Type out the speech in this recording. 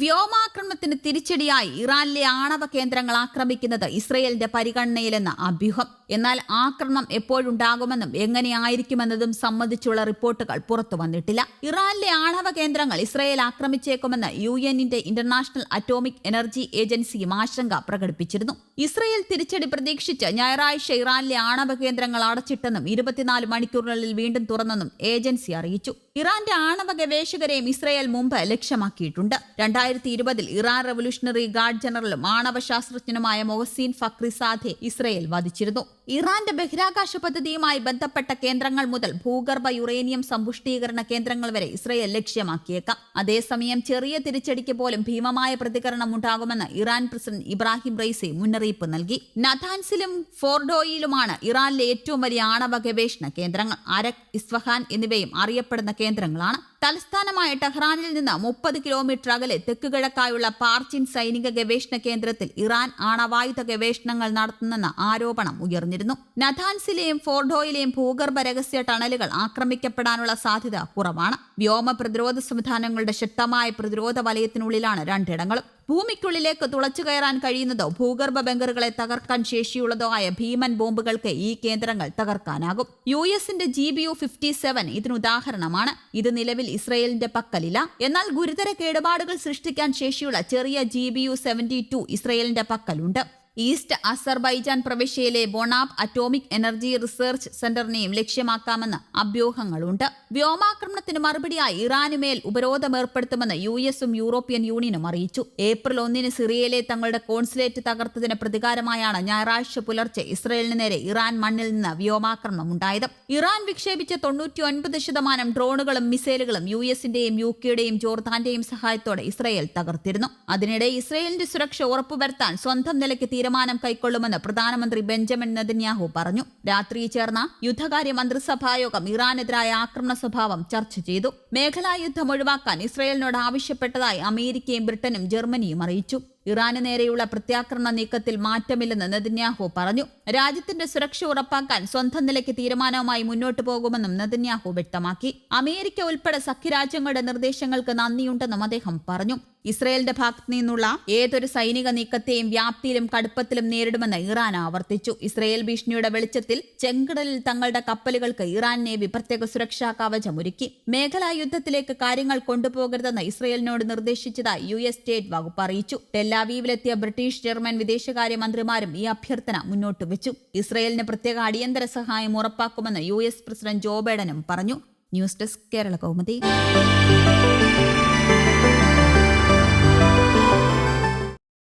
വ്യോമാക്രമണത്തിന് തിരിച്ചടിയായി ഇറാനിലെ ആണവ കേന്ദ്രങ്ങൾ ആക്രമിക്കുന്നത് ഇസ്രയേലിന്റെ പരിഗണനയിലെന്ന അഭ്യൂഹം. എന്നാൽ ആക്രമണം എപ്പോഴുണ്ടാകുമെന്നും എങ്ങനെയായിരിക്കുമെന്നതും സംബന്ധിച്ചുള്ള റിപ്പോർട്ടുകൾ പുറത്തു വന്നിട്ടില്ല. ഇറാനിലെ ആണവ കേന്ദ്രങ്ങൾ ഇസ്രയേൽ ആക്രമിച്ചേക്കുമെന്ന് യു എന്നിന്റെ ഇന്റർനാഷണൽ അറ്റോമിക് എനർജി ഏജൻസിയും ആശങ്ക പ്രകടിപ്പിച്ചിരുന്നു. ഇസ്രയേൽ തിരിച്ചടി പ്രതീക്ഷിച്ച് ഞായറാഴ്ച ഇറാനിലെ ആണവ കേന്ദ്രങ്ങൾ അടച്ചിട്ടെന്നും ഇരുപത്തിനാല് മണിക്കൂറിനുള്ളിൽ വീണ്ടും തുറന്നെന്നും ഏജൻസി അറിയിച്ചു. ഇറാന്റെ ആണവ ഗവേഷകരെയും ഇസ്രയേൽ മുമ്പ് ലക്ഷ്യമാക്കിയിട്ടുണ്ട്. രണ്ടായിരത്തി ഇരുപതിൽ ഇറാൻ റവല്യൂഷണറി ഗാർഡ് ജനറലും ആണവ ശാസ്ത്രജ്ഞനുമായ മൊഹസീൻ ഫക്രി സാധെ ഇസ്രയേൽ വധിച്ചിരുന്നു. ഇറാന്റെ ബഹിരാകാശ പദ്ധതിയുമായി ബന്ധപ്പെട്ട കേന്ദ്രങ്ങൾ മുതൽ ഭൂഗർഭ യുറേനിയം സമ്പുഷ്ടീകരണ കേന്ദ്രങ്ങൾ വരെ ഇസ്രയേൽ ലക്ഷ്യമാക്കിയേക്കാം. അതേസമയം ചെറിയ തിരിച്ചടിക്ക് പോലും ഭീമമായ പ്രതികരണം ഉണ്ടാകുമെന്ന് ഇറാൻ പ്രസിഡന്റ് ഇബ്രാഹിം റൈസി മുന്നറിയിപ്പ് നൽകി. നഥാൻസിലും ഫോർഡോയിലുമാണ് ഇറാനിലെ ഏറ്റവും വലിയ ആണവ ഗവേഷണ കേന്ദ്രങ്ങൾ. അരക് ഇസ്ഫഹാൻ എന്നിവയും അറിയപ്പെടുന്ന കേന്ദ്രങ്ങളാണ് തലസ്ഥാനമായ ടെഹ്റാനിൽ നിന്ന് മുപ്പത് കിലോമീറ്റർ അകലെ തെക്കുകിഴക്കായുള്ള പാർച്ചിൻ സൈനിക ഗവേഷണ കേന്ദ്രത്തിൽ ഇറാൻ ആണവായുധ ഗവേഷണങ്ങൾ നടത്തുന്നെന്ന ആരോപണം ഉയർന്നിരുന്നു. നഥാൻസിലെയും ഫോർഡോയിലെയും ഭൂഗർഭ രഹസ്യ ടണലുകൾ ആക്രമിക്കപ്പെടാനുള്ള സാധ്യത കുറവാണ്. വ്യോമ പ്രതിരോധ സംവിധാനങ്ങളുടെ ശക്തമായ പ്രതിരോധ വലയത്തിനുള്ളിലാണ് രണ്ടിടങ്ങളും. ഭൂമിക്കുള്ളിലേക്ക് തുളച്ചു കയറാൻ കഴിയുന്നതോ ഭൂഗർഭ ബങ്കറുകളെ തകർക്കാൻ ശേഷിയുള്ളതോ ആയ ഭീമൻ ബോംബുകൾക്ക് ഈ കേന്ദ്രങ്ങൾ തകർക്കാനാകും. യു എസിന്റെ G B U fifty seven ഇതിനുദാഹരണമാണ് ഇത് നിലവിൽ ഇസ്രയേലിന്റെ പക്കലില്ല എന്നാൽ ഗുരുതര കേടുപാടുകൾ സൃഷ്ടിക്കാൻ ശേഷിയുള്ള ചെറിയ G B U seventy two ഇസ്രയേലിന്റെ പക്കലുണ്ട്. ഈസ്റ്റ് അസർബൈജാൻ പ്രവിശ്യയിലെ ബൊണാബ് അറ്റോമിക് എനർജി റിസർച്ച് സെന്ററിനെയും ലക്ഷ്യമാക്കാമെന്ന് അഭ്യൂഹങ്ങളുണ്ട്. വ്യോമാക്രമണത്തിന് മറുപടിയായി ഇറാനുമേൽ ഉപരോധം ഏർപ്പെടുത്തുമെന്ന് യു എസും യൂറോപ്യൻ യൂണിയനും അറിയിച്ചു. ഏപ്രിൽ ഒന്നിന് സിറിയയിലെ തങ്ങളുടെ കോൺസുലേറ്റ് തകർത്തതിന് പ്രതികാരമായാണ് ഞായറാഴ്ച പുലർച്ചെ ഇസ്രയേലിന് നേരെ ഇറാൻ മണ്ണിൽ നിന്ന് വ്യോമാക്രമണം ഉണ്ടായത് ഇറാൻ വിക്ഷേപിച്ച തൊണ്ണൂറ്റി ഒൻപത് ശതമാനം ഡ്രോണുകളും മിസൈലുകളും യു എസിന്റെയും യു കെയുടെയും ജോർദാന്റെയും സഹായത്തോടെ ഇസ്രയേൽ തകർത്തിരുന്നു. അതിനിടെ ഇസ്രയേലിന്റെ സുരക്ഷ ഉറപ്പുവരുത്താൻ സ്വന്തം നിലയ്ക്ക് തീരുമാനം കൈക്കൊള്ളുമെന്ന് പ്രധാനമന്ത്രി ബെഞ്ചമിൻ നെതന്യാഹു പറഞ്ഞു. രാത്രി ചേർന്ന യുദ്ധകാര്യ മന്ത്രിസഭായോഗം ഇറാനെതിരായ ആക്രമണ സ്വഭാവം ചർച്ച ചെയ്തു. മേഖലാ യുദ്ധം ഒഴിവാക്കാൻ ഇസ്രയേലിനോട് ആവശ്യപ്പെട്ടതായി അമേരിക്കയും ബ്രിട്ടനും ജർമ്മനിയും അറിയിച്ചു. ഇറാന് നേരെയുള്ള പ്രത്യാക്രമണ നീക്കത്തിൽ മാറ്റമില്ലെന്ന് നെതന്യാഹു പറഞ്ഞു. രാജ്യത്തിന്റെ സുരക്ഷ ഉറപ്പാക്കാൻ സ്വന്തം നിലയ്ക്ക് തീരുമാനവുമായി മുന്നോട്ടു പോകുമെന്നും നെതന്യാഹു വ്യക്തമാക്കി. അമേരിക്ക ഉൾപ്പെടെ സഖ്യരാജ്യങ്ങളുടെ നിർദ്ദേശങ്ങൾക്ക് നന്ദിയുണ്ടെന്നും അദ്ദേഹം പറഞ്ഞു. ഇസ്രയേലിന്റെ ഭാഗത്തു നിന്നുള്ള ഏതൊരു സൈനിക നീക്കത്തെയും വ്യാപ്തിയിലും കടുപ്പത്തിലും നേരിടുമെന്ന് ഇറാൻ ആവർത്തിച്ചു. ഇസ്രയേൽ ഭീഷണിയുടെ വെളിച്ചത്തിൽ ചെങ്കടലിൽ തങ്ങളുടെ കപ്പലുകൾക്ക് ഇറാൻ നേവി പ്രത്യേക സുരക്ഷാ കവചം ഒരുക്കി. മേഖലാ യുദ്ധത്തിലേക്ക് കാര്യങ്ങൾ കൊണ്ടുപോകരുതെന്ന് ഇസ്രയേലിനോട് നിർദ്ദേശിച്ചതായി യു എസ് സ്റ്റേറ്റ് വകുപ്പ് അറിയിച്ചു. ടെല്ലാവീവിലെത്തിയ ബ്രിട്ടീഷ് ജർമ്മൻ വിദേശകാര്യ മന്ത്രിമാരും ഈ അഭ്യർത്ഥന മുന്നോട്ട് വെച്ചു. ഇസ്രയേലിന് പ്രത്യേക അടിയന്തര സഹായം ഉറപ്പാക്കുമെന്ന് യു പ്രസിഡന്റ് ജോ ബൈഡനും പറഞ്ഞു. News desk Kerala Kaumudi.